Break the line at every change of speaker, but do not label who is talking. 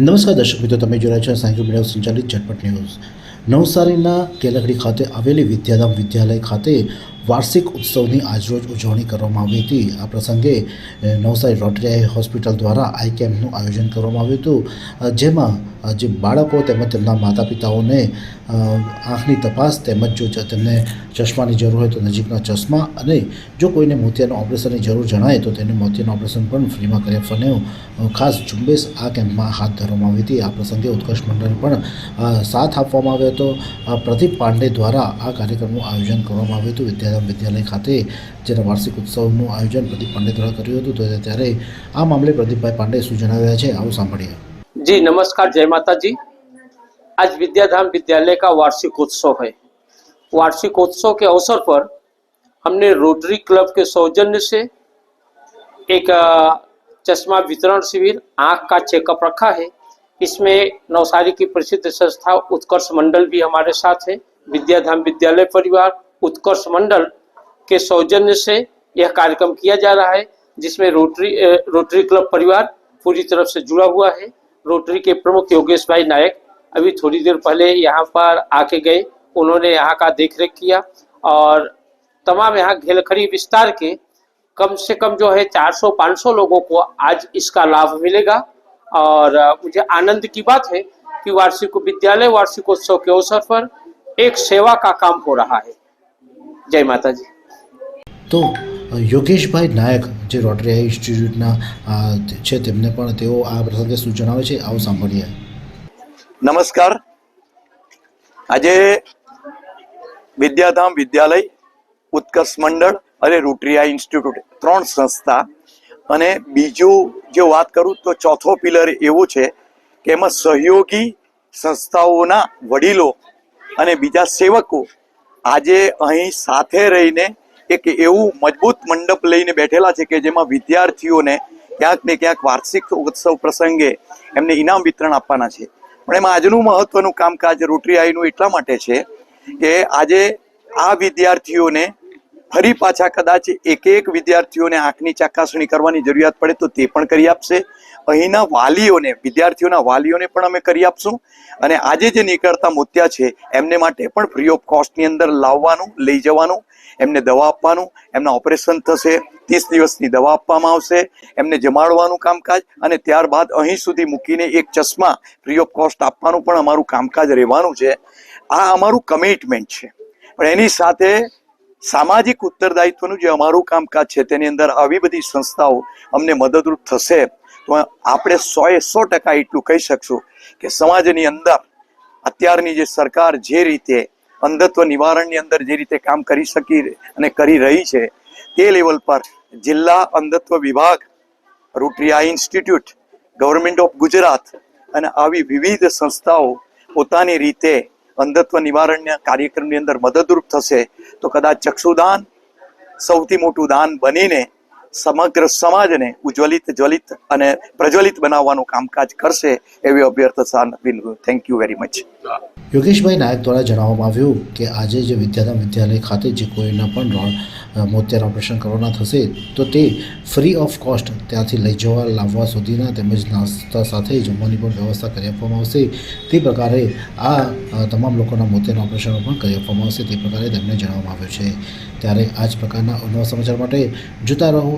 નમસ્કાર દર્શક મિત્રો, તમે જોઈ છો સાયકલ મીડિયા સંચાલિત ઝટપટ ન્યૂઝ. નવસારીના કેલખડી ખાતે આવેલી વિદ્યાધામ વિદ્યાલય ખાતે વાર્ષિક ઉત્સવની આજરોજ ઉજવણી કરવામાં આવી હતી. આ પ્રસંગે નવસારી રોટરી હોસ્પિટલ દ્વારા આઈ કેમ્પનું આયોજન કરવામાં આવ્યું હતું. જેમાં જે બાળકો તેમજ તેમના માતા પિતાઓને આંખની તપાસ તેમજ જો તેમને ચશ્માની જરૂર હોય તો નજીકના ચશ્મા અને જો કોઈને મોતિયાના ઓપરેશનની જરૂર જણાય તો તેને મોતિયાનું ઓપરેશન પણ ફ્રીમાં કરી આપવાનું ખાસ ઝુંબેશ આ કેમ્પમાં હાથ ધરવામાં આવી હતી. આ પ્રસંગે ઉત્કર્ષ મંડળ પણ સાથ આપવામાં આવ્યો હતો. પ્રદીપ પાંડે દ્વારા આ કાર્યક્રમનું આયોજન કરવામાં આવ્યું હતું. વિદ્યાધામ વિદ્યાલય ખાતે જેના વાર્ષિક ઉત્સવનું આયોજન પ્રદીપ પાંડે દ્વારા કર્યું હતું તો ત્યારે આ મામલે પ્રદીપભાઈ પાંડે શું જણાવ્યા છે આવું સાંભળીએ
जी नमस्कार जय माता जी आज विद्याधाम विद्यालय का वार्षिक उत्सव है वार्षिक उत्सव के अवसर पर हमने रोटरी क्लब के सौजन्य से एक अ, चश्मा वितरण शिविर आंख का चेकअप रखा है इसमें नवसारी की प्रसिद्ध संस्था उत्कर्ष मंडल भी हमारे साथ है विद्याधाम विद्यालय परिवार उत्कर्ष मंडल के सौजन्य से यह कार्यक्रम किया जा रहा है, जिसमें रोटरी रोटरी क्लब परिवार पूरी तरफ़ से जुड़ा हुआ है। रोटरी के प्रमुख योगेश भाई नायक अभी थोड़ी देर पहले यहाँ पर आके गए, उन्होंने यहाँ का देख किया और तमाम यहाँ घेलखड़ी विस्तार के कम से कम जो है 400-500 लोगों को आज इसका लाभ मिलेगा। और मुझे आनंद की बात है कि वार्षिक विद्यालय, वार्षिकोत्सव के अवसर पर एक सेवा का काम हो रहा है। જય માતાજી.
તો યોગેશભાઈ નાયક જે રોટરી ઇન્સ્ટિટ્યૂટના છે તેમને પણ તેઓ આ પ્રસંગે શું જણાવે છે? આવું સાંભળીએ.
નમસ્કાર. આજે વિદ્યાધામ વિદ્યાલય ઉત્કર્ષ મંડળ અને રોટરીયા ઇન્સ્ટિટ્યૂટ ત્રણ સંસ્થા. અને બીજું જો વાત કરું તો ચોથો પિલર એવો છે કે એમાં સહયોગી સંસ્થાઓના વડીલો અને બીજા સેવકો આજે અહીં સાથે રહીને એક એવું મજબૂત મંડપ લઈને બેઠેલા છે કે જેમાં વિદ્યાર્થીઓને ક્યાંક ને ક્યાંક વાર્ષિક ઉત્સવ પ્રસંગે એમને ઇનામ વિતરણ આપવાના છે. પણ એમાં આજનું મહત્વનું કામકાજ રોટરી આઈનું એટલા માટે છે કે આજે આ વિદ્યાર્થીઓને ફરી પાછા કદાચ એક એક વિદ્યાર્થીઓને આંખની ચકાસણી કરવાની જરૂરિયાત પડે તો તે પણ કરી આપશે. અહીંના વાલીઓને, વિદ્યાર્થીઓના વાલીઓને પણ અમે કરી આપશું. અને આજે જે નીકળતા મોતિયા છે, એમને માટે પણ ફ્રી ઓફ કોસ્ટની અંદર લાવવાનું, લઈ જવાનું, એમને દવા આપવાનું, એમના ઓપરેશન થશે, ત્રીસ દિવસની દવા આપવામાં આવશે, એમને જમાડવાનું કામકાજ અને ત્યારબાદ અહીં સુધી મૂકીને એક ચશ્મા ફ્રી ઓફ કોસ્ટ આપવાનું પણ અમારું કામકાજ રહેવાનું છે. આ અમારું કમિટમેન્ટ છે. પણ એની સાથે સામાજિક ઉત્તરદાયિત્વનું જે અમારું કામકાજ છે, તેની અંદર આવી બધી સંસ્થાઓ અમને મદદરૂપ થશે. તો આપણે સો એ સો ટકા એટલું કહી શકશું કે સમાજની અંદર અત્યારની જે સરકાર જે રીતે અંધત્વ નિવારણની અંદર જે રીતે કામ કરી શકી અને કરી રહી છે, તે લેવલ પર જિલ્લા અંધત્વ વિભાગ રૂટરીઆ ઇન્સ્ટિટ્યૂટ, ગવર્મેન્ટ ઓફ ગુજરાત અને આવી વિવિધ સંસ્થાઓ પોતાની રીતે અંધત્વ નિવારણના કાર્યક્રમની અંદર મદદરૂપ થશે તો કદાચ ચક્ષુદાન સૌથી મોટું દાન બનીને સમગ્ર સમાજને ઉજ્જવલિત, જ્વલિત અને પ્રજ્વલિત બનાવવાનું કામકાજ કરશે એવી અભ્યર્થના thank you very much
Yogeshbhai Nayak દ્વારા જણાવવામાં આવ્યું કે આજે જે વિદ્યાધામ વિદ્યાલય ખાતે જે કોઈના પણ મોતિયાના ઓપરેશન કરવાના થશે, તો તે ફ્રી ઓફ કોસ્ટ ત્યાંથી લઈ જવા, લાવવા સુધીના તેમજ નાસ્તા સાથે જમવાની પણ વ્યવસ્થા કરી આપવામાં આવશે. તે પ્રકારે આ તમામ લોકોના મોતિયાના ઓપરેશનો પણ કરી આપવામાં આવશે. તે પ્રકારે તેમને જણાવવામાં આવ્યું છે. ત્યારે આ જ પ્રકારના નવા સમાચાર માટે જોતા રહો